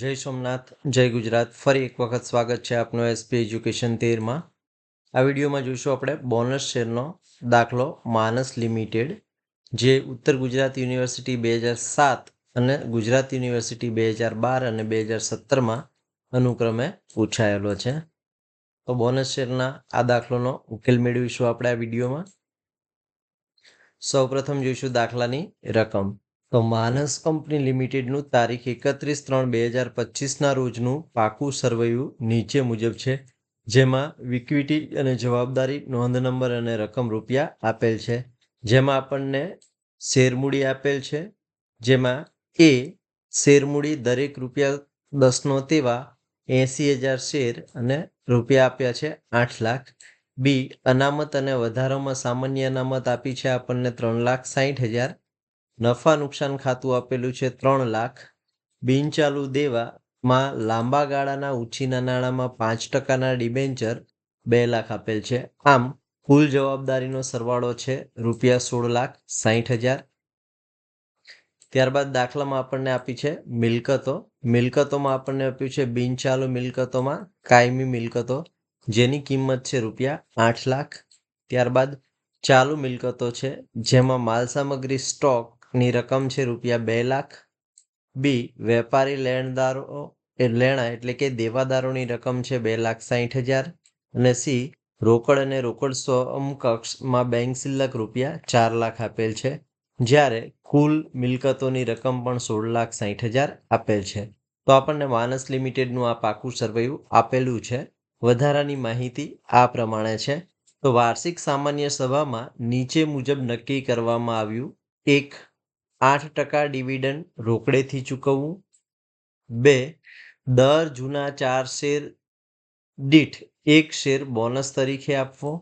જય સોમનાથ, જય ગુજરાત. ફરી એક વખત સ્વાગત છે આપનું એસપી એજ્યુકેશન તેરમાં. આ વિડીયોમાં જોઈશું આપણે બોનસ શેરનો દાખલો માનસ લિમિટેડ, જે ઉત્તર ગુજરાત યુનિવર્સિટી બે હજાર સાત અને ગુજરાત યુનિવર્સિટી બે હજાર બાર અને બે હજાર સત્તરમાં અનુક્રમે પૂછાયેલો છે. તો બોનસ શેરના આ દાખલોનો ઉકેલ મેળવીશું આપણે આ વિડીયોમાં. સૌપ્રથમ જોઈશું દાખલાની રકમ. તો માનસ કંપની લિમિટેડનું તારીખ એકત્રીસ ત્રણ બે હજાર પચીસના રોજનું પાકું સરવૈયું નીચે મુજબ છે, જેમાં વિક્વિટી અને જવાબદારી નોંધ નંબર અને રકમ રૂપિયા આપેલ છે. જેમાં આપણને શેરમૂડી આપેલ છે, જેમાં એ શેરમૂડી દરેક રૂપિયા દસનો તેવા એંસી હજાર શેર અને રૂપિયા આપ્યા છે આઠ લાખ. બી, અનામત અને વધારામાં સામાન્ય અનામત આપી છે આપણને ત્રણ લાખ સાહીઠ હજાર. નફા નુકસાન ખાતું આપેલું છે ત્રણ લાખ. બિનચાલુ દેવામાં લાંબા ગાળાના ઉછીના નાણાંમાં પાંચ ટકાના ડિબેન્ચર બે લાખ આપેલ છે. આમ, કુલ જવાબદારીનો સરવાળો છે રૂપિયા સોળ લાખ સાહીઠ હજાર. ત્યારબાદ દાખલામાં આપણને આપી છે મિલકતો. મિલકતોમાં આપણને આપ્યું છે બિનચાલુ મિલકતોમાં કાયમી મિલકતો, જેની કિંમત છે રૂપિયા આઠ લાખ. ત્યારબાદ ચાલુ મિલકતો છે, જેમાં માલસામગ્રી સ્ટોકની રકમ છે રૂપિયા બે લાખ. બી, વેપારી લેણદારો લેણા એટલે કે દેવાદારોની રકમ છે બે લાખ સાહીઠ હજાર. અને સી, રોકડ અને રોકડ સમકક્ષમાં બેંક શિલ્લક રૂપિયા ચાર લાખ આપેલ છે, જ્યારે કુલ મિલકતોની રકમ પણ સોળ લાખ સાહીઠ હજાર આપેલ છે. તો આપણને માનસ લિમિટેડનું આ પાકું સર્વેયું આપેલું છે. વધારાની માહિતી આ પ્રમાણે છે. તો વાર્ષિક સામાન્ય સભામાં નીચે મુજબ નક્કી કરવામાં આવ્યું, એક આઠ ટકા ડિવિડન્ડ રોકડેથી ચૂકવવું. બે, દર જૂના ચાર શેર દીઠ એક શેર બોનસ તરીકે આપવો.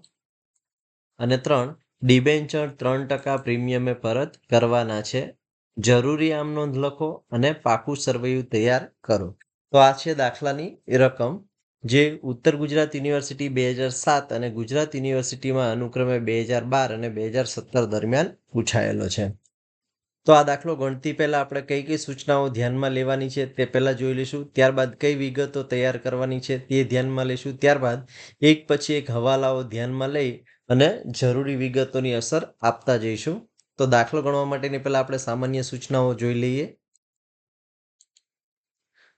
અને ત્રણ, ડિબેન્ચર ત્રણ ટકા પ્રીમિયમે પરત કરવાના છે. જરૂરી આમ નોંધ લખો અને પાકું સરવૈયું તૈયાર કરો. તો આ છે દાખલાની રકમ, જે ઉત્તર ગુજરાત યુનિવર્સિટી બે હજાર સાત અને ગુજરાત યુનિવર્સિટીમાં અનુક્રમે બે હજાર બાર અને બે હજાર સત્તર દરમિયાન પૂછાયેલો છે. તો આ દાખલો ગણતી પહેલાં આપણે કઈ કઈ સૂચનાઓ ધ્યાનમાં લેવાની છે તે પહેલાં જોઈ લઈશું. ત્યારબાદ કઈ વિગતો તૈયાર કરવાની છે તે ધ્યાનમાં લઈશું. ત્યારબાદ એક પછી એક હવાલાઓ ધ્યાનમાં લઈ અને જરૂરી વિગતોની અસર આપતા જઈશું. તો દાખલો ગણવા માટેની પહેલાં આપણે સામાન્ય સૂચનાઓ જોઈ લઈએ.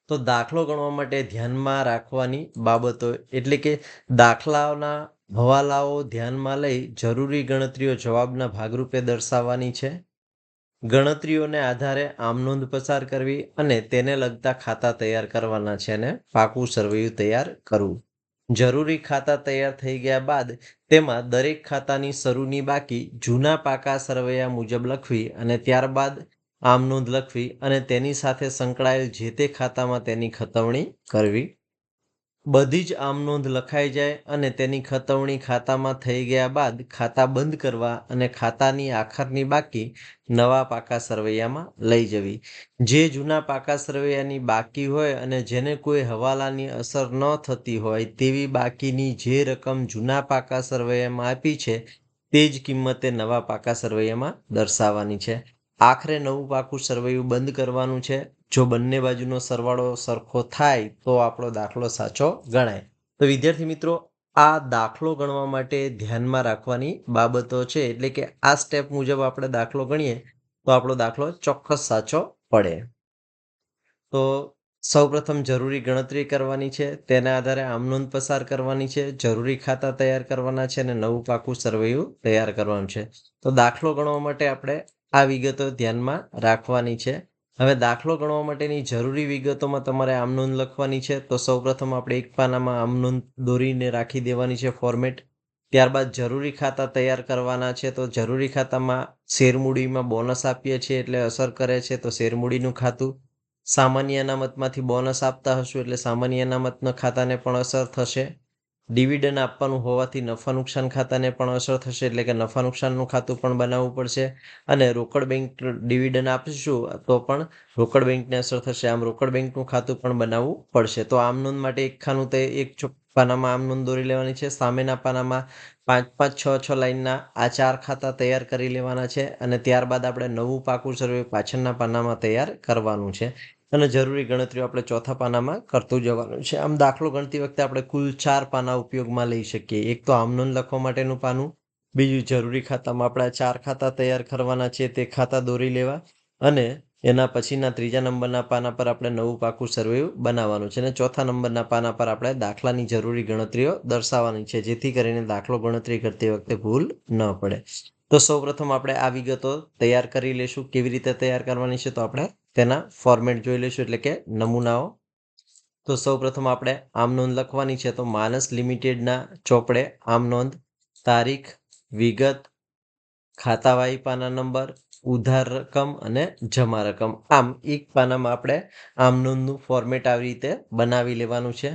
તો દાખલો ગણવા માટે ધ્યાનમાં રાખવાની બાબતો એટલે કે દાખલાઓના હવાલાઓ ધ્યાનમાં લઈ જરૂરી ગણતરીઓ જવાબના ભાગરૂપે દર્શાવવાની છે. ગણતરીઓને આધારે આમ નોંધ પસાર કરવી અને તેને લગતા ખાતા તૈયાર કરવાના છે અને પાકું સરવૈયું તૈયાર કરવું. જરૂરી ખાતા તૈયાર થઈ ગયા બાદ તેમાં દરેક ખાતાની શરૂની બાકી જૂના પાકા સરવૈયા મુજબ લખવી અને ત્યારબાદ આમ નોંધ લખવી અને તેની સાથે સંકળાયેલ જે તે ખાતામાં તેની ખતવણી કરવી. બધી જ આમ નોંધ લખાઈ જાય અને તેની ખતવણી ખાતામાં થઈ ગયા બાદ ખાતા બંધ કરવા અને ખાતાની આખરની બાકી નવા પાકા સરવૈયામાં લઈ જવી. જે જૂના પાકા સરવૈયાની બાકી હોય અને જેને કોઈ હવાલાની અસર ન થતી હોય તેવી બાકીની જે રકમ જૂના પાકા સરવૈયામાં આપી છે તે જ કિંમતે નવા પાકા સરવૈયામાં દર્શાવવાની છે. આખરે નવું પાકું સરવૈયું બંધ કરવાનું છે. જો બંને બાજુનો સરવાળો સરખો થાય તો આપણો દાખલો સાચો ગણાય. તો વિદ્યાર્થી મિત્રો, આ દાખલો ગણવા માટે ધ્યાનમાં રાખવાની બાબતો છે. એટલે કે આ સ્ટેપ મુજબ આપણે દાખલો ગણીએ તો આપણો દાખલો ચોક્કસ સાચો પડે. તો સૌપ્રથમ જરૂરી ગણતરી કરવાની છે. તેના આધારે આમ નોંધ પસાર કરવાની છે. જરૂરી ખાતા તૈયાર કરવાના છે અને નવું પાકું સરવૈયું તૈયાર કરવાનું છે. તો દાખલો ગણવા માટે આપણે આ વિગતો ધ્યાનમાં રાખવાની છે. હવે દાખલો ગણવા માટેની જરૂરી વિગતોમાં તમારે આમ નોંધ લખવાની છે. તો સૌપ્રથમ આપણે એક પાનામાં આમ નોંધ દોરીને રાખી દેવાની છે ફોર્મેટ ત્યારબાદ જરૂરી ખાતા તૈયાર કરવાના છે. તો જરૂરી ખાતામાં શેરમૂડીમાં બોનસ આપીએ છીએ એટલે અસર કરે છે. તો શેરમૂડીનું ખાતું સામાન્ય અનામતમાંથી બોનસ આપતા હશું એટલે સામાન્ય અનામતના ખાતાને પણ અસર થશે. ડિવિડન્ડ આપવાનું હોવાથી નફા નુકસાન ખાતાને પણ અસર થશે એટલે કે નફા નુકસાનનું ખાતું પણ બનાવવું પડશે અને રોકડ બેંક ડિવિડન્ડ આપીશું તો પણ રોકડ બેંકને અસર થશે. આમ રોકડ બેંકનું ખાતું પણ બનાવવું પડશે. તો આમ નોંધ માટે એક ખાનું તે એક પાનામાં આમ નોંધ દોરી લેવાની છે. સામેના પાનામાં પાંચ પાંચ છ છ લાઈનના આ ચાર ખાતા તૈયાર કરી લેવાના છે અને ત્યારબાદ આપણે નવું પાકું સર્વે પાછળના પાનામાં તૈયાર કરવાનું છે. અને જરૂરી ગણતરીઓ આપણે ચોથા પાનામાં કરતું જવાનું છે. આમ દાખલો ગણતી વખતે આપણે કુલ ચાર પાના ઉપયોગમાં લઈ શકીએ. એક તો આમ નોંધ લખવા માટેનું પાનું, બીજું જરૂરી ખાતામાં આપણા ચાર ખાતા તૈયાર કરવાના છે, તે ખાતા દોરી લેવા અને એના પછીના ત્રીજા નંબરના પાના પર આપણે નવું પાકું સર્વેયું બનાવવાનું છે અને ચોથા નંબરના પાના પર આપણે દાખલાની જરૂરી ગણતરીઓ દર્શાવવાની છે, જેથી કરીને દાખલો ગણતરી કરતી વખતે ભૂલ ન પડે. તો સૌપ્રથમ આપણે આ વિગતો તૈયાર કરી લઈશું કેવી રીતે તૈયાર કરવાની છે તો આપણે તેના ફોર્મેટ જોઈ લઈશું એટલે કે નમૂનાઓ. તો સૌપ્રથમ આપણે આમ નોંધ લખવાની છે તો માનસ લિમિટેડના ચોપડે આમ નોંધ. તારીખ, વિગત ખાતાવાહી પાના નંબર, ઉધાર રકમ અને જમા રકમ. આમ એક પાનામાં આપણે આમ નોંધનું ફોર્મેટ આવી રીતે બનાવી લેવાનું છે.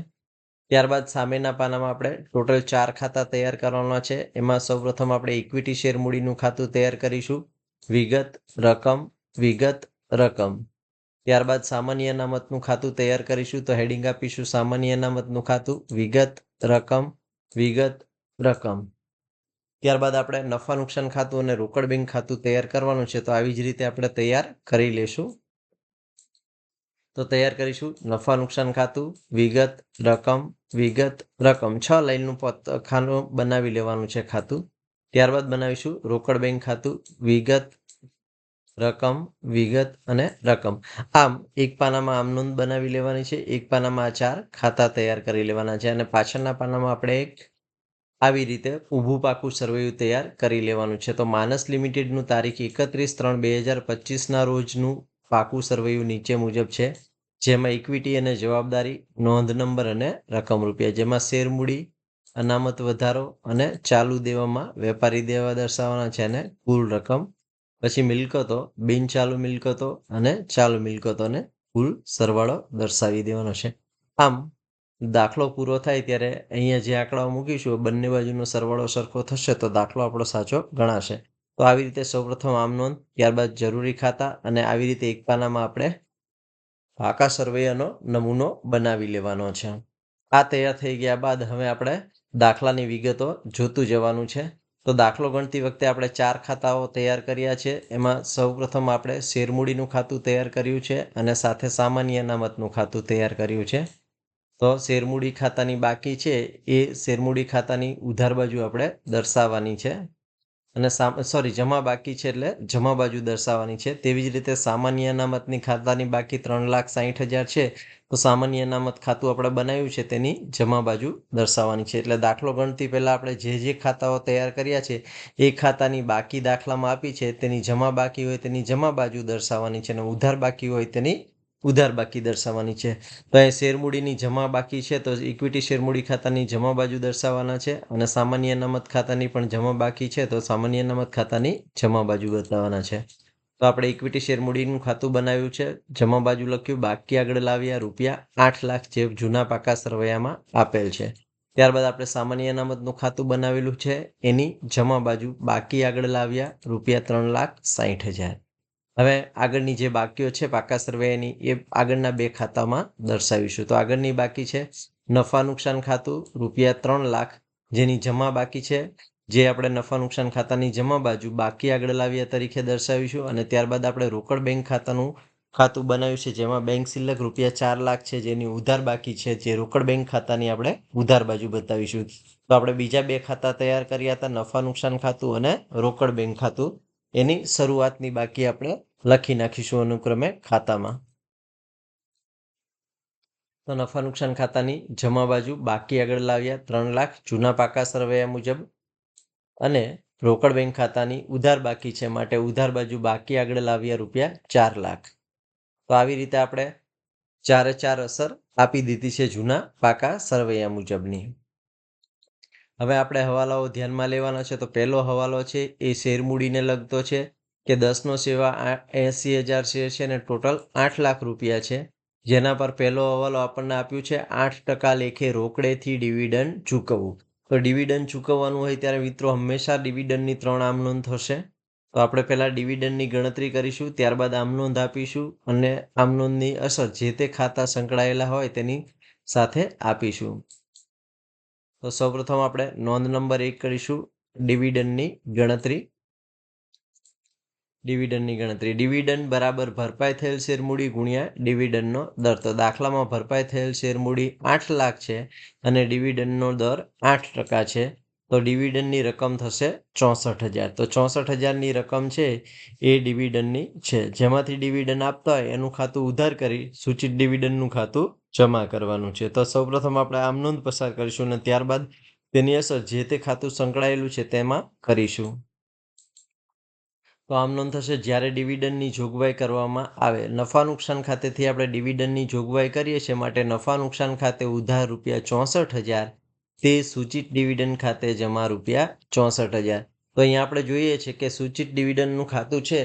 ત્યારબાદ સામેના પાનામાં આપણે ટોટલ ચાર ખાતા તૈયાર કરવાના છે. એમાં સૌપ્રથમ આપણે ઇક્વિટી શેર મૂડીનું ખાતું તૈયાર કરીશું. વિગત, રકમ વિગત, રકમ. ત્યારબાદ સામાન્ય અનામતનું ખાતું તૈયાર કરીશું તો હેડિંગ આપીશું સામાન્ય અનામતનું ખાતું, વિગત, રકમ વિગત, રકમ. ત્યારબાદ આપણે નફા નુકસાન ખાતું અને રોકડ બેંક ખાતું તૈયાર કરવાનું છે તો આવી જ રીતે આપણે તૈયાર કરી લેશું. તો તૈયાર કરીશું. નફા નુકસાન ખાતું, વિગત, રકમ વિગત, રકમ. છ લાઈનનું ખાનું બનાવી લેવાનું છે ખાતું. ત્યારબાદ બનાવીશું રોકડ બેંક ખાતું, વિગત, રકમ, વિગત અને રકમ. આમ, એક પાનામાં આમ નોંધ બનાવી લેવાની છે. એક પાનામાં આ ચાર ખાતા તૈયાર કરી લેવાના છે અને પાછળના પાનામાં આપણે એક આવી રીતે ઊભું પાકું સર્વેયું તૈયાર કરી લેવાનું છે. તો માનસ લિમિટેડનું તારીખ એકત્રીસ ત્રણ બે હજાર પચીસના રોજનું પાકું સરવૈયું નીચે મુજબ છે, જેમાં ઇક્વિટી અને જવાબદારી, નોંધ નંબર અને રકમ રૂપિયા, જેમાં શેર મૂડી, અનામત વધારો અને ચાલુ દેવામાં વેપારી દેવા દર્શાવવાના છે અને કુલ રકમ. પછી મિલકતો બિનચાલુ મિલકતો અને ચાલુ મિલકતોને કુલ સરવાળો દર્શાવી દેવાનો છે. આમ, દાખલો પૂરો થાય ત્યારે અહીંયા જે આંકડાઓ મૂકીશું બંને બાજુનો સરવાળો સરખો થશે તો દાખલો આપણો સાચો ગણાશે. તો આવી રીતે સૌપ્રથમ આમ નોંધ, ત્યારબાદ જરૂરી ખાતા અને આવી રીતે એક પાનામાં આપણે પાકા સર્વેયનો નમૂનો બનાવી લેવાનો છે. આ તૈયાર થઈ ગયા બાદ હવે આપણે દાખલાની વિગતો જોતું જવાનું છે. તો દાખલો ગણતી વખતે આપણે ચાર ખાતાઓ તૈયાર કર્યા છે. એમાં સૌપ્રથમ આપણે શેરમૂડીનું ખાતું તૈયાર કર્યું છે અને સાથે સામાન્ય અનામતનું ખાતું તૈયાર કર્યું છે. તો શેરમૂડી ખાતાની બાકી છે એ શેરમૂડી ખાતાની ઉધાર બાજુ આપણે દર્શાવવાની છે. અને સોરી જમા બાકી છે એટલે જમા બાજુ દર્શાવવાની છે. તેવી જ રીતે સામાન્ય અનામતની ખાતાની બાકી ત્રણ લાખ સાહીઠ હજાર છે, તો સામાન્ય અનામત ખાતું આપણે બનાવ્યું છે તેની જમા બાજુ દર્શાવવાની છે. એટલે દાખલો ગણતી પહેલાં આપણે જે જે ખાતાઓ તૈયાર કર્યા છે, એ ખાતાની બાકી દાખલામાં આપી છે. તેની જમા બાકી હોય તેની જમા બાજુ દર્શાવવાની છે અને ઉધાર બાકી હોય તેની ઉધાર બાકી દર્શાવવાની છે. તો અહીં શેરમૂડીની જમા બાકી છે, તો ઇક્વિટી શેરમૂડી ખાતાની જમા બાજુ દર્શાવવાના છે અને સામાન્ય અનામત ખાતાની પણ જમા બાકી છે, તો સામાન્ય અનામત ખાતાની જમા બાજુ બતાવવાના છે. તો આપણે ઇક્વિટી શેરમૂડીનું ખાતું બનાવ્યું છે, જમા બાજુ લખ્યું, બાકી આગળ લાવ્યા રૂપિયા આઠ લાખ જે જૂના પાકા સરવૈયામાં આપેલ છે. ત્યારબાદ આપણે સામાન્ય અનામતનું ખાતું બનાવેલું છે, એની જમા બાજુ બાકી આગળ લાવ્યા રૂપિયા ત્રણ લાખ સાહીઠ હજાર. હવે આગળની જે બાકીઓ છે, પાકા સર્વેની, એ આગળના બે ખાતામાં દર્શાવીશું. તો આગળની બાકી છે, નફા નુકસાન ખાતું, રૂપિયા ત્રણ લાખ જેની જમા બાકી છે, જે આપણે નફા નુકસાન ખાતાની જમા બાજુ બાકી આગળ લાવ્યા તરીકે દર્શાવીશું અને ત્યારબાદ આપણે રોકડ બેંક ખાતાનું ખાતું બનાવ્યું છે, જેમાં બેંક સિલક રૂપિયા ચાર લાખ છે, જેની ઉધાર બાકી છે, જે રોકડ બેંક ખાતાની આપણે ઉધાર બાજુ બતાવીશું. તો આપણે બીજા બે ખાતા તૈયાર કર્યા હતા, નફા નુકસાન ખાતું અને રોકડ બેંક ખાતું. એની શરૂઆતની બાકી આપણે લખી નાખીશું અનુક્રમે ખાતામાં. તો નફા નુકસાન ખાતાની જમા બાજુ બાકી આગળ લાવ્યા ત્રણ લાખ. જૂના પાકા સરવૈયા મુજબ. અને રોકડ બેંક ખાતાની ઉધાર બાકી છે માટે ઉધાર બાજુ બાકી આગળ લાવ્યા રૂપિયા ચાર લાખ. તો આવી રીતે આપણે ચારે ચાર અસર આપી દીધી છે જૂના પાકા સરવૈયા મુજબની. હવે આપણે હવાલાઓ ધ્યાનમાં લેવાના છે તો પહેલો હવાલો છે એ શેરમૂડીને લગતો છે કે દસનો સેવા એંસી હજાર શેર છે અને ટોટલ આઠ લાખ રૂપિયા છે. જેના પર પહેલો હવાલો આપણને આપ્યું છે આઠ ટકા લેખે રોકડેથી ડિવિડન્ડ ચૂકવવું. તો ડિવિડન્ડ ચૂકવવાનું હોય ત્યારે મિત્રો હંમેશા ડિવિડન્ડની ત્રણ આમ નોંધ થશે તો આપણે પહેલાં ડિવિડન્ડની ગણતરી કરીશું, ત્યારબાદ આમ નોંધ આપીશું અને આમ નોંધની અસર જે તે ખાતા સંકળાયેલા હોય તેની સાથે આપીશું. તો સૌપ્રથમ આપણે નોંધ નંબર એક કરીશું. ડિવિડન્ડની ગણતરી. ડિવિડન્ડની ગણતરી. ડિવિડન્ડ બરાબર ભરપાઈ થયેલ શેરમૂડી ગુણ્યા ડિવિડન્ડનો દર. તો દાખલામાં ભરપાઈ થયેલ શેરમૂડી આઠ લાખ છે અને ડિવિડન્ડનો દર આઠ ટકા છે. તો ડિવિડન્ડની રકમ થશે ચોસઠ હજાર. તો ચોસઠ હજારની રકમ છે એ ડિવિડન્ડની છે. જેમાંથી ડિવિડન્ડ આપતા હોય એનું ખાતું ઉધાર કરી સૂચિત ડિવિડન્ડનું ખાતું જમા કરવાનું છે. તો સૌપ્રથમ આપણે આમ નોંધ પસાર કરીશું અને ત્યારબાદ તેની અસર જે તે ખાતું સંકળાયેલું છે તેમાં કરીશું. તો આમ નોંધ થશે, જ્યારે ડિવિડન્ડની જોગવાઈ કરવામાં આવે. નફા નુકસાન ખાતેથી આપણે ડિવિડન્ડની જોગવાઈ કરીએ છીએ માટે નફા નુકસાન ખાતે ઉધાર રૂપિયા ચોસઠ હજાર, તે સૂચિત ડિવિડન્ડ ખાતે જમા રૂપિયા ચોસઠ હજાર. તો અહીંયા આપણે જોઈએ છે કે સૂચિત ડિવિડન્ડનું ખાતું છે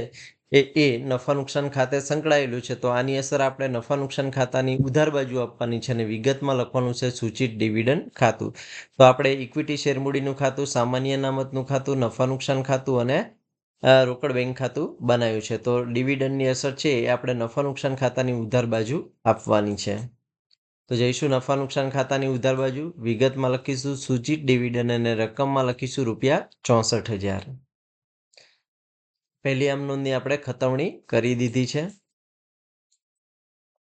એ એ નફા નુકસાન ખાતે સંકળાયેલું છે. તો આની અસર આપણે નફા નુકસાન ખાતાની ઉધાર બાજુ આપવાની છે અને વિગતમાં લખવાનું છે સૂચિત ડિવિડન્ડ ખાતું. તો આપણે ઇક્વિટી શેરમૂડીનું ખાતું, સામાન્ય અનામતનું ખાતું, નફા નુકસાન ખાતું અને રોકડ બેંક ખાતું બનાવ્યું છે. તો ડિવિડન્ડની અસર છે એ આપણે નફા નુકસાન ખાતાની ઉધાર બાજુ આપવાની છે. તો જઈશું નફા નુકસાન ખાતાની ઉધાર બાજુ. વિગતમાં લખીશું સૂચિત ડિવિડન્ડ અને રકમમાં લખીશું રૂપિયા ચોસઠ હજાર. પહેલી આમ નોંધની આપણે ખતવણી કરી દીધી છે.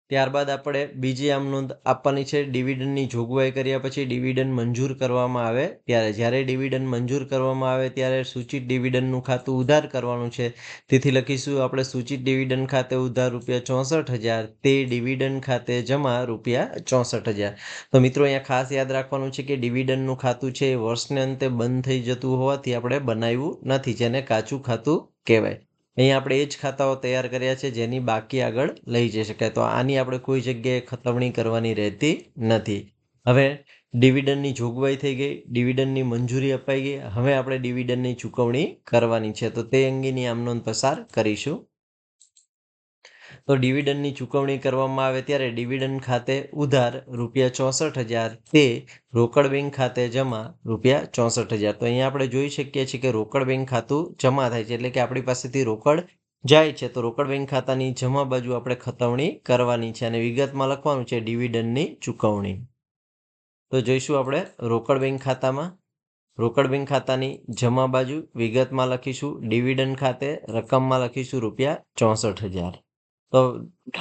ત્યારબાદ આપણે બીજી આમ નોંધ આપવાની છે, ડિવિડન્ડની જોગવાઈ કર્યા પછી ડિવિડન્ડ મંજૂર કરવામાં આવે ત્યારે. જ્યારે ડિવિડન્ડ મંજૂર કરવામાં આવે ત્યારે સૂચિત ડિવિડન્ડનું ખાતું ઉધાર કરવાનું છે. તેથી લખીશું, આપણે સૂચિત ડિવિડન્ડ ખાતે ઉધાર રૂપિયા ચોસઠ હજાર, તે ડિવિડન્ડ ખાતે જમા રૂપિયા ચોસઠ હજાર. તો મિત્રો, અહીંયા ખાસ યાદ રાખવાનું છે કે ડિવિડન્ડનું ખાતું છે એ વર્ષને અંતે બંધ થઈ જતું હોવાથી આપણે બનાવ્યું નથી, જેને કાચું ખાતું કહેવાય. અહીંયા આપણે એ જ ખાતાઓ તૈયાર કર્યા છે, જેની બાકી આગળ લઈ જઈ શકાય. તો આની આપણે કોઈ જગ્યાએ ખતવણી કરવાની રહેતી નથી. હવે ડિવિડન્ડની જોગવાઈ થઈ ગઈ, ડિવિડન્ડની મંજૂરી અપાઈ ગઈ. હવે આપણે ડિવિડન્ડની ચૂકવણી કરવાની છે. તો તે અંગેની આમનોંધ પસાર કરીશું. તો ડિવિડન્ડની ચૂકવણી કરવામાં આવે ત્યારે ડિવિડન્ડ ખાતે ઉધાર રૂપિયા ચોસઠ હજાર તે રોકડ બેંક ખાતે જમા રૂપિયા ચોસઠ હજાર. તો અહીંયા આપણે જોઈ શકીએ છીએ કે રોકડ બેંક ખાતું જમા થાય છે એટલે કે આપણી પાસેથી રોકડ જાય છે. તો રોકડ બેંક ખાતાની જમા બાજુ આપણે ખતવણી કરવાની છે અને વિગતમાં લખવાનું છે ડિવિડન્ડની ચૂકવણી. તો જોઈશું આપણે રોકડ બેંક ખાતામાં. રોકડ બેંક ખાતાની જમા બાજુ વિગતમાં લખીશું. ડિવિડન્ડ ખાતે રકમમાં લખીશું રૂપિયા ચોસઠ હજાર. તો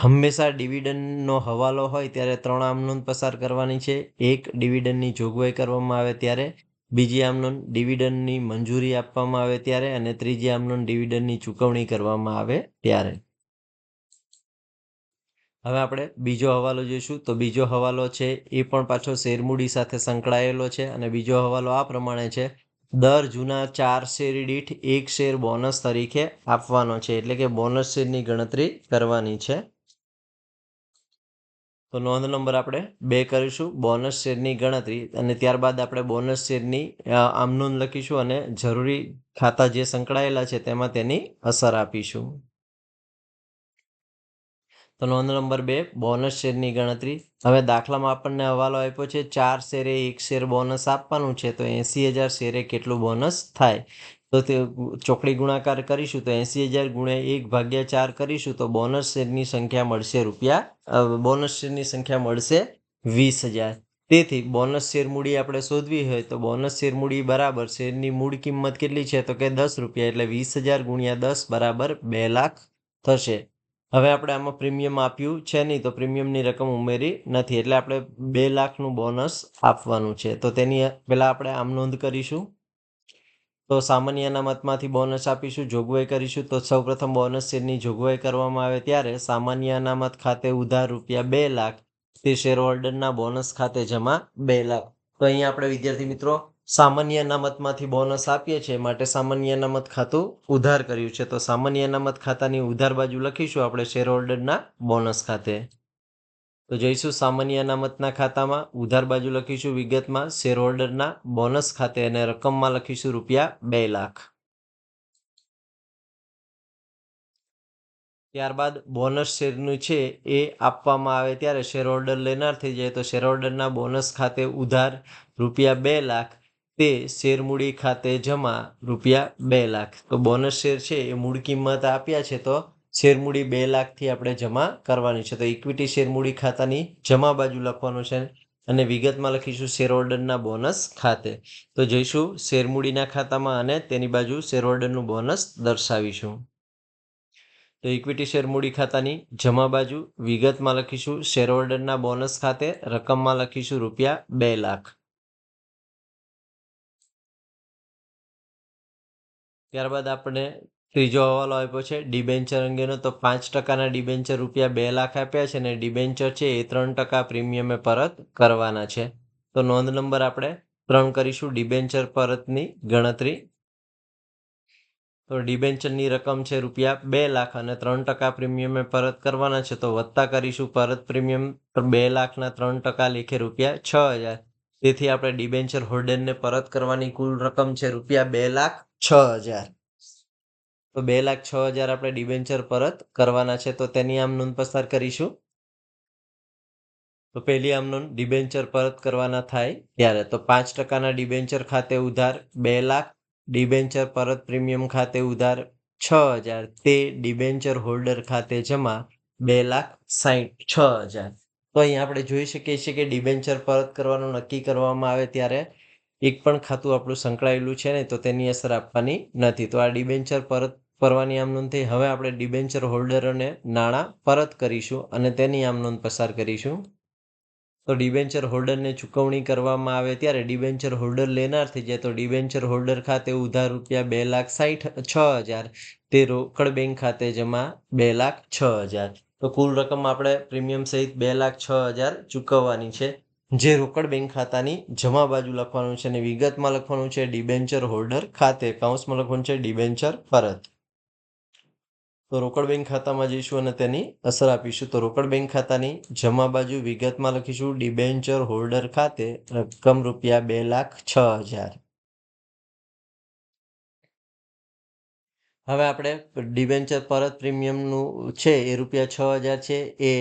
હંમેશા ડિવિડન્ડનો હવાલો હોય ત્યારે ત્રણ આમ પસાર કરવાની છે. એક, ડિવિડન્ડની જોગવાઈ કરવામાં આવે ત્યારે. બીજી આમ નોંધ, ડિવિડન્ડની મંજૂરી આપવામાં આવે ત્યારે. અને ત્રીજી આમ નોંધ, ડિવિડન્ડની ચૂકવણી કરવામાં આવે ત્યારે. હવે આપણે બીજો હવાલો જોઈશું. તો બીજો હવાલો છે એ પણ પાછો શેરમૂડી સાથે સંકળાયેલો છે અને બીજો હવાલો આ પ્રમાણે છે. દર જૂના ચાર શેર દીઠ એક શેર બોનસ તરીકે આપવાનો છે. એટલે કે બોનસ શેરની ગણતરી કરવાની છે. તો નોંધ નંબર આપણે બે કરીશું. બોનસ શેરની ગણતરી અને ત્યારબાદ આપણે બોનસ શેરની આમ નોંધ લખીશું અને જરૂરી ખાતા જે સંકળાયેલા છે તેમાં તેની અસર આપીશું. તો નોંધ નંબર બે બોનસ શેરની ગણતરી? હવે દાખલામાં આપણને હવાલો આપ્યો છે, ચાર શેરે એક શેર બોનસ આપવાનું છે, તો એંસી હજાર શેરે કેટલું બોનસ થાય? તો તે ચોકડી ગુણાકાર કરીશું, તો એંસી હજાર ગુણ્યા એક ભાગ્યા ચાર કરીશું, તો બોનસ શેરની સંખ્યા મળશે રૂપિયા બોનસ શેરની સંખ્યા મળશે વીસ હજાર. તેથી બોનસ શેર મૂડી આપણે શોધવી હોય, તો બોનસ શેર મૂડી બરાબર શેરની મૂળ કિંમત કેટલી છે? તો કે દસ રૂપિયા, એટલે વીસ હજાર ગુણ્યા દસ બરાબર બે લાખ થશે. હવે આપણે આમાં પ્રીમિયમ આપ્યું છે નહીં, તો પ્રીમિયમની રકમ ઉમેરી નથી. એટલે આપણે બે લાખનું બોનસ આપવાનું છે. તો તેની પહેલાં આપણે આમ નોંધ કરીશું. તો સામાન્ય અનામતમાંથી બોનસ આપીશું, જોગવાઈ કરીશું. તો સૌપ્રથમ બોનસ શેરની જોગવાઈ કરવામાં આવે ત્યારે સામાન્ય અનામત ખાતે ઉધાર રૂપિયા બે લાખ, તે શેર હોલ્ડરના બોનસ ખાતે જમા બે લાખ. તો અહીંયા આપણે વિદ્યાર્થી મિત્રો સામાન્ય અનામતમાંથી બોનસ આપીએ છીએ. માટે સામાન્ય અનામત ખાતું ઉધાર કર્યું છે. તો સામાન્ય અનામત ખાતાની ઉધાર બાજુ લખીશું આપણે શેર હોલ્ડરના બોનસ ખાતે. તો જઈશું સામાન્ય અનામતના ખાતામાં. ઉધાર બાજુ લખીશું વિગતમાં. શેર હોલ્ડરના બોનસ ખાતે અને રકમમાં લખીશું રૂપિયા બે લાખ. ત્યારબાદ બોનસ શેરનું છે એ આપવામાં આવે ત્યારે શેર હોલ્ડર લેનાર થઈ જાય. તો શેર હોલ્ડરના બોનસ ખાતે ઉધાર રૂપિયા બે લાખ. તે શેરમૂડી ખાતે જમા રૂપિયા બે લાખ. તો બોનસ શેર છે, એ મૂળ કિંમત આપ્યા છે, તો શેરમૂડી બે લાખથી આપણે જમા કરવાની છે. તો ઇક્વિટી શેરમૂડી ખાતાની જમા બાજુ લખવાનું છે અને વિગતમાં લખીશું શેર હોલ્ડરના બોનસ ખાતે. તો જઈશું શેરમૂડીના ખાતામાં અને તેની બાજુ શેર હોલ્ડરનું બોનસ દર્શાવીશું. તો ઇક્વિટી શેરમૂડી ખાતાની જમા બાજુ વિગતમાં લખીશું શેરહોલ્ડરના બોનસ ખાતે રકમમાં લખીશું રૂપિયા બે લાખ. ત્યારબાદ આપણે ત્રીજો હવાલો આપ્યો છે ડિબેન્ચર અંગેનો. તો પાંચ ટકાના ડિબેન્ચર રૂપિયા બે લાખ આપ્યા છે અને ડિબેન્ચર છે એ ત્રણ ટકા પ્રીમિયમે પરત કરવાના છે. તો નોંધ નંબર આપણે ત્રણ કરીશું ડિબેન્ચર પરતની ગણતરી. તો ડિબેન્ચરની રકમ છે રૂપિયા બે લાખ અને ત્રણ ટકા પ્રીમિયમે પરત કરવાના છે. તો વત્તા કરીશું, પરત પ્રીમિયમ બે લાખના ત્રણ ટકા લેખે રૂપિયા છ હજાર. તેથી આપણે ડિબેન્ચર હોલ્ડરને પરત કરવાની કુલ રકમ છે રૂપિયા બે લાખ છ હજાર. તો બે લાખ છ હજાર આપણે ડિબેન્ચર પરત કરવાના છે, તો તેની આમ નોંધ પસાર કરીશું. તો પહેલી આમ નોંધ ડિબેન્ચર પરત કરવાના થાય ત્યારે. તો પાંચ ટકાના ડિબેન્ચર ખાતે ઉધાર બે લાખ ડિબેન્ચર પરત પ્રીમિયમ ખાતે ઉધાર છ હજાર. તે ડિબેન્ચર હોલ્ડર ખાતે જમા બે લાખ સાહીઠ છ હજાર. તો અહીં આપણે જોઈ શકીએ છીએ કે ડિબેન્ચર પરત કરવાનું નક્કી કરવામાં આવે ત્યારે એક પણ ખાતું આપણું સંકળાયેલું છે ને તો તેની અસર આપવાની નથી. તો આ ડિબેન્ચર પરત ફરવાની આમ નોંધ થઈ. હવે આપણે ડિબેન્ચર હોલ્ડરોને નાણાં પરત કરીશું અને તેની આમ નોંધ પસાર કરીશું. તો ડિબેન્ચર હોલ્ડરને ચૂકવણી કરવામાં આવે ત્યારે ડિબેન્ચર હોલ્ડર લેનાર થઈ જાય. તો ડિબેન્ચર હોલ્ડર ખાતે ઉધાર રૂપિયા બે લાખ સાઠ છ હજાર. તે રોકડ બેંક ખાતે જમા બે લાખ, છ હજાર. તો કુલ રકમ આપણે પ્રીમિયમ સહિત બે લાખ, છ હજાર ચૂકવવાની છે. જે રોકડ બેંક ખાતાની જમા બાજુ લખવાનું છે અને વિગતમાં લખવાનું છે ડિબેન્ચર હોલ્ડર ખાતે. કાઉન્સમાં લખવાનું છે ડિબેન્ચર પરત. તો રોકડ બેંક ખાતામાં જઈશું અને તેની અસર આપીશું. તો રોકડ બેંક ખાતાની જમા બાજુ વિગતમાં લખીશું ડિબેન્ચર હોલ્ડર ખાતે રકમ રૂપિયા બે લાખ છ હજાર. હવે આપણે ડિબેન્ચર પરત પ્રીમિયમનું છે એ રૂપિયા છ હજાર છે. એ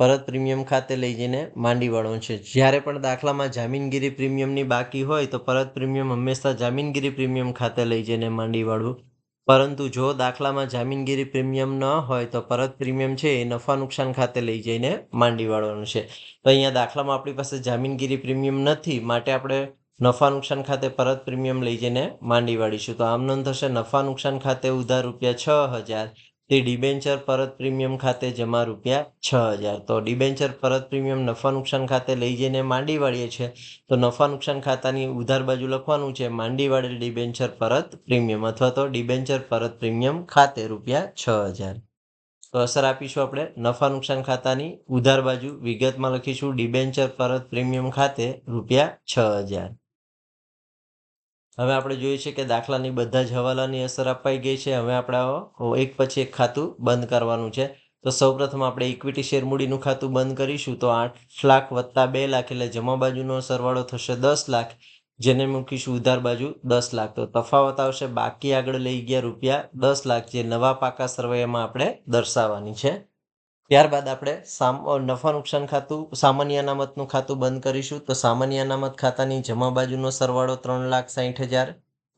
પરત પ્રીમિયમ ખાતે લઈ જઈને માંડી વાળવાનું છે. જ્યારે પણ દાખલામાં જામીનગીરી પ્રીમિયમની બાકી હોય તો પરત પ્રીમિયમ હંમેશા જામીનગીરી પ્રીમિયમ ખાતે લઈ જઈને માંડી વળવું પરંતુ જો દાખલામાં જામીનગીરી પ્રીમિયમ ન હોય તો પરત પ્રીમિયમ છે એ નફા નુકસાન ખાતે લઈ જઈને માંડી વાળવાનું છે. તો અહીંયા દાખલામાં આપણી પાસે જામીનગીરી પ્રીમિયમ નથી, માટે આપણે નફા નુકસાન ખાતે પરત પ્રીમિયમ લઈ જઈને માંડી વાળીશું. તો આમ નોંધ થશે નફા નુકસાન ખાતે ઉધાર રૂપિયા છ હજાર તે ડિબેન્ચર પરત પ્રીમિયમ ખાતે જમા રૂપિયા છ હજાર. તો ડિબેન્ચર પરત પ્રીમિયમ નફા નુકસાન ખાતે લઈ જઈને માંડી વાળીએ છીએ તો નફા નુકસાન ખાતાની ઉધાર બાજુ લખવાનું છે, માંડી વાળેલ ડિબેન્ચર પરત પ્રીમિયમ અથવા તો ડિબેન્ચર પરત પ્રીમિયમ ખાતે રૂપિયા છ હજાર. તો અસર આપીશું આપણે નફા નુકસાન ખાતાની ઉધાર બાજુ વિગતમાં લખીશું, ડિબેન્ચર પરત પ્રીમિયમ ખાતે રૂપિયા છ હજાર. હવે આપણે જોઈએ છીએ કે દાખલાની બધા જ હવાલાની અસર અપાઈ ગઈ છે. હવે આપણે એક પછી એક ખાતું બંધ કરવાનું છે. તો સૌપ્રથમ આપણે ઇક્વિટી શેર મૂડીનું ખાતું બંધ કરીશું તો આઠ લાખ વત્તા બે લાખ એટલે જમા બાજુનો સરવાળો થશે દસ લાખ. જેને મૂકીશું ઉધાર બાજુ દસ લાખ. તો તફાવત આવશે, બાકી આગળ લઈ ગયા રૂપિયા દસ લાખ જે નવા પાકા સરવૈયામાં આપણે દર્શાવવાની છે. ત્યારબાદ આપણે સામ નફા નુકસાન ખાતું, સામાન્ય અનામતનું ખાતું બંધ કરીશું. તો સામાન્ય અનામત ખાતાની જમા બાજુનો સરવાળો ત્રણ લાખ સાહીઠ હજાર,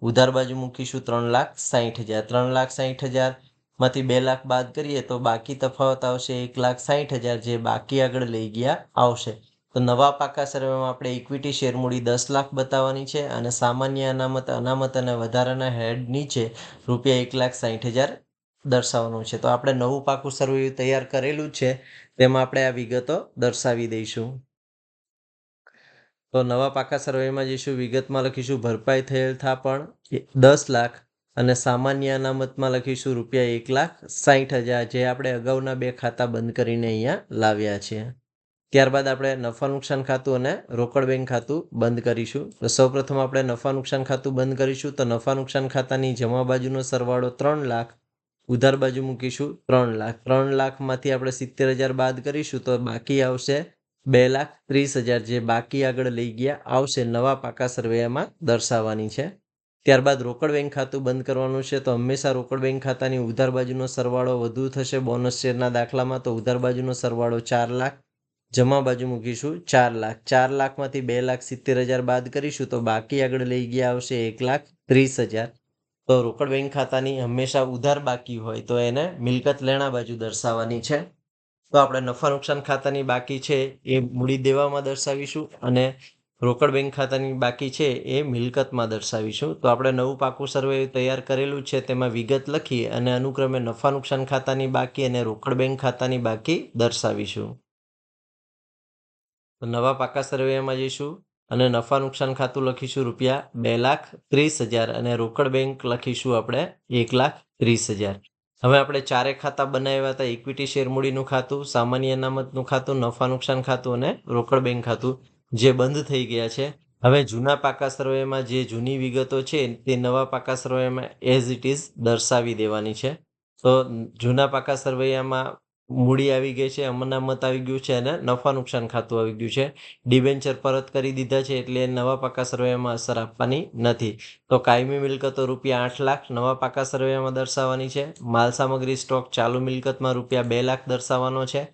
ઉધાર બાજુ મૂકીશું ત્રણ લાખ સાહીઠ હજાર. ત્રણ લાખ સાહીઠ હજારમાંથી બે લાખ બાદ કરીએ તો બાકી તફાવત આવશે એક લાખ સાહીઠ હજાર, જે બાકી આગળ લઈ ગયા આવશે. તો નવા પાકા સર્વેમાં આપણે ઇક્વિટી શેર મૂડી દસ લાખ બતાવવાની છે અને સામાન્ય અનામત અનામત અને વધારાના હેડ નીચે રૂપિયા એક લાખ સાહીઠ હજાર દર્શાવવાનું છે. તો આપણે નવું પાકું સર્વે તૈયાર કરેલું છે. તેમાં આપણે આ વિગતો દર્શાવી દઈશું. તો નવા પાકા સર્વેમાં જઈશું. વિગતમાં લખીશું, ભરપાઈ થયેલ થાપણ દસ લાખ અને સામાન્ય અનામતમાં લખીશું, રૂપિયા એક લાખ સાહીઠ હજાર, જે આપણે અગાઉના બે ખાતા બંધ કરીને અહીંયા લાવ્યા છે. ત્યારબાદ આપણે નફા નુકસાન ખાતું અને રોકડ બેંક ખાતું બંધ કરીશું. તો સૌપ્રથમ આપણે નફા નુકસાન ખાતું બંધ કરીશું. તો નફા નુકસાન ખાતાની જમા બાજુનો સરવાળો ત્રણ લાખ ઉધાર બાજુ મૂકીશું ત્રણ લાખ. ત્રણ લાખમાંથી આપણે સિત્તેર હજાર બાદ કરીશું તો બાકી આવશે બે લાખ ત્રીસ હજાર. જે બાકી આગળ લઈ ગયા આવશે નવા પાકા સર્વેમાં દર્શાવવાની છે. ત્યારબાદ રોકડ બેંક ખાતું બંધ કરવાનું છે તો હંમેશા રોકડ બેંક ખાતાની ઉધાર બાજુનો સરવાળો વધુ થશે. બોનસ શેરના દાખલામાં તો ઉધાર બાજુનો સરવાળો ચાર લાખ. જમા બાજુ મૂકીશું ચાર લાખ. ચાર લાખમાંથી બે લાખ સિત્તેર હજાર બાદ કરીશું તો બાકી આગળ લઈ ગયા આવશે એક લાખ ત્રીસ હજાર. તો રોકડ બેંક ખાતાની હંમેશા ઉધાર બાકી હોય તો એને મિલકત લેણા બાજુ દર્શાવવાની છે. તો આપણે નફા નુકસાન ખાતાની બાકી છે એ મૂડી દેવામાં દર્શાવીશું અને રોકડ બેંક ખાતાની બાકી છે એ મિલકતમાં દર્શાવીશું. તો આપણે નવું પાકું સર્વે તૈયાર કરેલું છે તેમાં વિગત લખી અને અનુક્રમે નફા નુકસાન ખાતાની બાકી અને રોકડ બેંક ખાતાની બાકી દર્શાવીશું. તો નવા પાકા સર્વેમાં જઈશું. અને નફા નુકસાન ખાતું લખીશું રૂપિયા બે લાખ ત્રીસ હજાર અને રોકડ બેંક લખીશું આપણે એક લાખ ત્રીસ હજાર. હવે આપણે ચારે ખાતા બનાવ્યા હતા ઇક્વિટી શેર મૂડીનું ખાતું, સામાન્ય અનામતનું ખાતું, નફા નુકસાન ખાતું અને રોકડ બેંક ખાતું, જે બંધ થઈ ગયા છે. હવે જૂના પાકા સર્વેમાં જે જૂની વિગતો છે, તે નવા પાકા સર્વેમાં એઝ ઇટ ઇઝ દર્શાવી દેવાની છે. તો જૂના પાકા સર્વૈયામાં મૂડી આવી ગઈ છે અમનામત આવી ગયું છે અને નફા નુકસાન ખાતું આવી ગયું છે. ડિબેન્ચર પરત કરી દીધા છે એટલે નવા પાકા સર્વેમાં અસર આપવાની નથી. તો કાયમી મિલકતો રૂપિયા આઠ લાખ નવા પાકા સર્વેમાં દર્શાવવાની છે. માલ સામગ્રી સ્ટોક ચાલુ મિલકતમાં રૂપિયા બે લાખ દર્શાવવાનો છે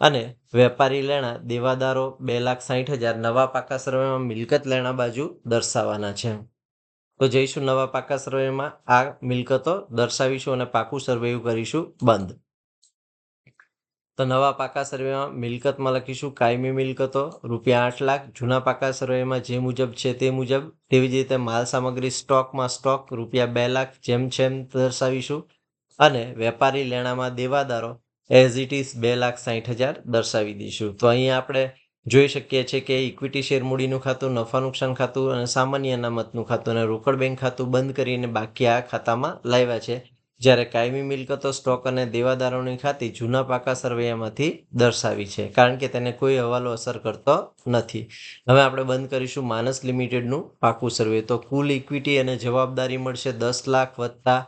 અને વેપારી લેણા દેવાદારો બે લાખ સાહીઠ હજાર નવા પાકા સર્વેમાં મિલકત લેણા બાજુ દર્શાવવાના છે. તો જઈશું નવા પાકા સર્વેમાં. આ મિલકતો દર્શાવીશું અને પાકું સર્વેયું કરીશું બંધ. તો નવા પાકા સર્વેમાં મિલકતમાં લખીશું, કાયમી મિલકતો, રૂપિયા આઠ લાખ. જૂના પાકા સર્વેમાં જે મુજબ છે તે મુજબ તેવી જ રીતે માલ સામગ્રી સ્ટોકમાં સ્ટોક રૂપિયા બે લાખ જેમ જેમ દર્શાવીશું. અને વેપારી લેણામાં દેવાદારો એઝ ઇટ ઇઝ બે લાખ સાહીઠ હજાર દર્શાવી દઈશું. તો અહીંયા આપણે જોઈ શકીએ છીએ કે ઇક્વિટી શેર મૂડીનું ખાતું, નફા નુકસાન ખાતું અને સામાન્ય અનામતનું ખાતું અને રોકડ બેંક ખાતું બંધ કરીને બાકી આ ખાતામાં લાવ્યા છે. જ્યારે કાયમી મિલકતો સ્ટોક અને દેવાદારોની ખાતી જૂના પાકા સર્વેયામાંથી દર્શાવી છે, કારણ કે તેને કોઈ હવાલો અસર કરતો નથી. હવે આપણે બંધ કરીશું માનસ લિમિટેડનું પાકું સર્વે. તો કુલ ઇક્વિટી અને જવાબદારી મળશે દસ લાખ વત્તા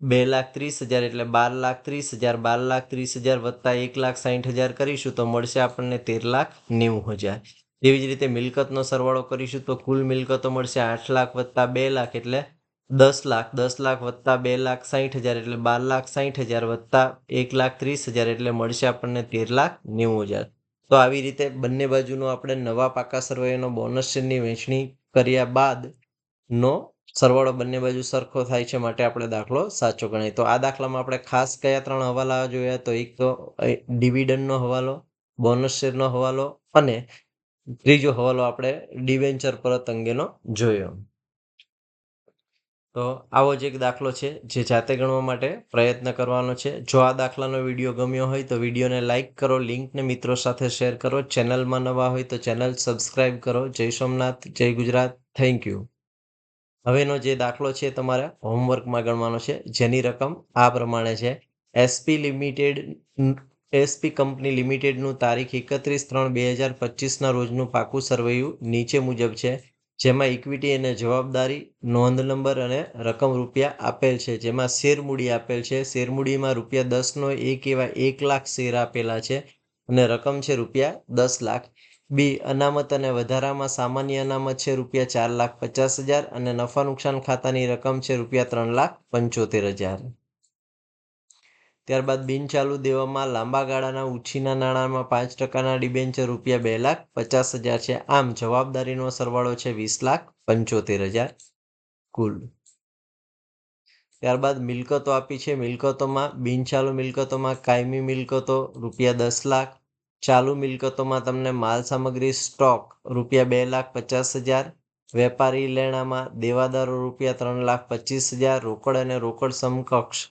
બે લાખ ત્રીસ હજાર એટલે બાર લાખ ત્રીસ હજાર, બાર લાખ ત્રીસ હજાર વત્તા એક લાખ સાહીઠ હજાર કરીશું તો મળશે આપણને તેર લાખ નેવું હજાર. એવી જ રીતે મિલકતનો સરવાળો કરીશું તો કુલ મિલકતો મળશે આઠ લાખ વત્તા બે લાખ એટલે દસ લાખ દસ લાખ વત્તા બે લાખ સાહીઠ હજાર એટલે બાર લાખ સાહીઠ હજાર વત્તા એક લાખ ત્રીસ હજાર એટલે મળશે આપણને તેર લાખ નેવું હજાર. તો આવી રીતે બંને બાજુનો આપણે નવા પાકા સર્વેનો બોનસ શેરની વહેંચણી કર્યા બાદ નો સરવાળો બંને બાજુ સરખો થાય છે માટે આપણે દાખલો સાચો ગણાય. તો આ દાખલામાં આપણે ખાસ કયા ત્રણ હવાલા જોયા? તો એક તો ડિવિડન્ડનો હવાલો બોનસ શેરનો હવાલો અને ત્રીજો હવાલો આપણે ડિવેન્ચર પરત અંગેનો જોયો. તો આવો જ એક દાખલો છે, જે જાતે ગણવા માટે પ્રયત્ન કરવાનો છે. જો આ દાખલાનો વીડિયો ગમ્યો હોય તો વિડીયોને લાઇક કરો, લિંકને મિત્રો સાથે શેર કરો. ચેનલમાં નવા હોય તો ચેનલ સબસ્ક્રાઇબ કરો. જય સોમનાથ, જય ગુજરાત. Thank you. હવેનો જે દાખલો છે તમારે હોમવર્કમાં ગણવાનો છે, જેની રકમ આ પ્રમાણે છે. એસપી લિમિટેડ એસપી કંપની લિમિટેડનું તારીખ એકત્રીસ ત્રણ બે હજાર પચીસના રોજનું પાકું સરવૈયું નીચે મુજબ છે. જેમાં ઇક્વિટી અને જવાબદારી, નોંધ નંબર અને રકમ રૂપિયા આપેલ છે. જેમાં શેરમૂડી આપેલ છે. શેરમૂડીમાં રૂપિયા દસનો એક એવા એક લાખ શેર આપેલા છે અને રકમ છે રૂપિયા દસ લાખ. બી, અનામત અને વધારામાં સામાન્ય અનામત છે રૂપિયા ચાર લાખ પચાસ હજાર અને નફા નુકસાન ખાતાની રકમ છે રૂપિયા ત્રણ લાખ પંચોતેર હજાર. ત્યારબાદ બિનચાલુ દેવામાં લાંબા ગાળાના ઉછીના નાણાંમાં પાંચ ટકાના ડિબેન્ચર રૂપિયા બે લાખ પચાસ હજાર છે. આમ જવાબદારીનો સરવાળો છે વીસ લાખ પંચોતેર હજાર કુલ. ત્યારબાદ મિલકતો આપી છે. મિલકતોમાં બિનચાલુ મિલકતોમાં કાયમી મિલકતો રૂપિયા દસ લાખ. ચાલુ મિલકતોમાં તમને માલ સામગ્રી સ્ટોક રૂપિયા બે લાખ પચાસ હજાર. વેપારી લેણામાં દેવાદારો રૂપિયા ત્રણ લાખ પચીસ હજાર. રોકડ અને રોકડ સમકક્ષ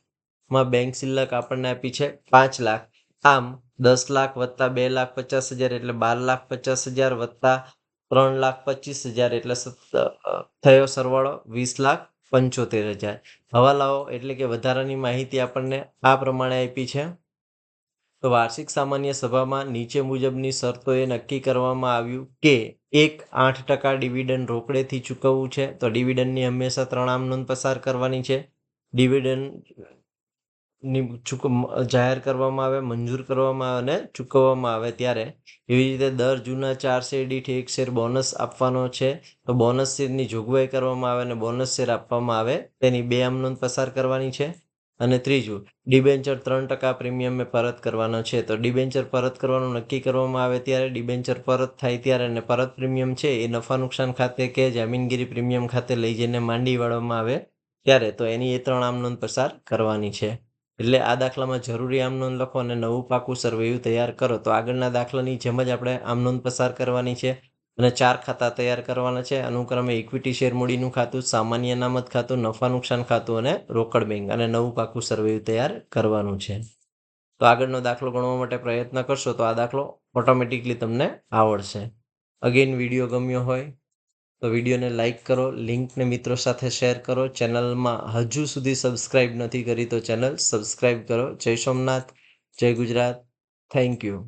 માં બેંક શિલ્લક આપણને આપી છે પાંચ લાખ. આમ દસ લાખ વત્તા બે લાખ પચાસ હજાર એટલે બાર લાખ પચાસ હજાર વત્તા ત્રણ લાખ પચીસ હજાર એટલે થયો સરવાળો વીસ લાખ પંચોતેર હજાર. હવાલાઓ એટલે કે વધારાની માહિતી આપણને આ પ્રમાણે આપી છે. તો વાર્ષિક સામાન્ય સભામાં નીચે મુજબની શરતોએ નક્કી કરવામાં આવ્યું કે એક આઠ ટકા ડિવિડન્ડ રોકડેથી ચૂકવવું છે. તો ડિવિડન્ડની હંમેશા ત્રણ આમ નોંધ પસાર કરવાની છે. ડિવિડન્ડ ની જાહેર કરવામાં આવે, મંજૂર કરવામાં આવે અને ચૂકવવામાં આવે ત્યારે એવી રીતે દર જૂના ચાર શેર દીઠ એક શેર બોનસ આપવાનો છે. તો બોનસ શેરની જોગવાઈ કરવામાં આવે અને બોનસ શેર આપવામાં આવે તેની બે આમ નોંધ પસાર કરવાની છે. અને ત્રીજું, ડિબેન્ચર ત્રણ ટકા પ્રીમિયમે પરત કરવાનો છે. તો ડિબેન્ચર પરત કરવાનું નક્કી કરવામાં આવે ત્યારે ડિબેન્ચર પરત થાય ત્યારે અને પરત પ્રીમિયમ છે એ નફા નુકસાન ખાતે કે જામીનગીરી પ્રીમિયમ ખાતે લઈ જઈને માંડી વાળવામાં આવે ત્યારે. તો એની એ ત્રણ આમ નોંધ પસાર કરવાની છે. એટલે આ દાખલામાં જરૂરી આમ નોંધ લખો અને નવું પાકું સર્વેયું તૈયાર કરો. તો આગળના દાખલાની જેમ જ આપણે આમ નોંધ પસાર કરવાની છે અને ચાર ખાતા તૈયાર કરવાના છે. અનુક્રમે ઇક્વિટી શેર મૂડીનું ખાતું, સામાન્ય અનામત ખાતું, નફા નુકસાન ખાતું અને રોકડ બેંક અને નવું પાકું સર્વે તૈયાર કરવાનું છે. તો આગળનો દાખલો ગણવા માટે પ્રયત્ન કરશો તો આ દાખલો ઓટોમેટિકલી તમને આવડશે. અગેન વીડિયો ગમ્યો હોય તો વિડીયોને લાઇક કરો, લિંકને મિત્રો સાથે શેર કરો. ચેનલમાં હજુ સુધી સબસ્ક્રાઇબ નથી કરી તો ચેનલ સબસ્ક્રાઇબ કરો. જય સોમનાથ, જય ગુજરાત. Thank you.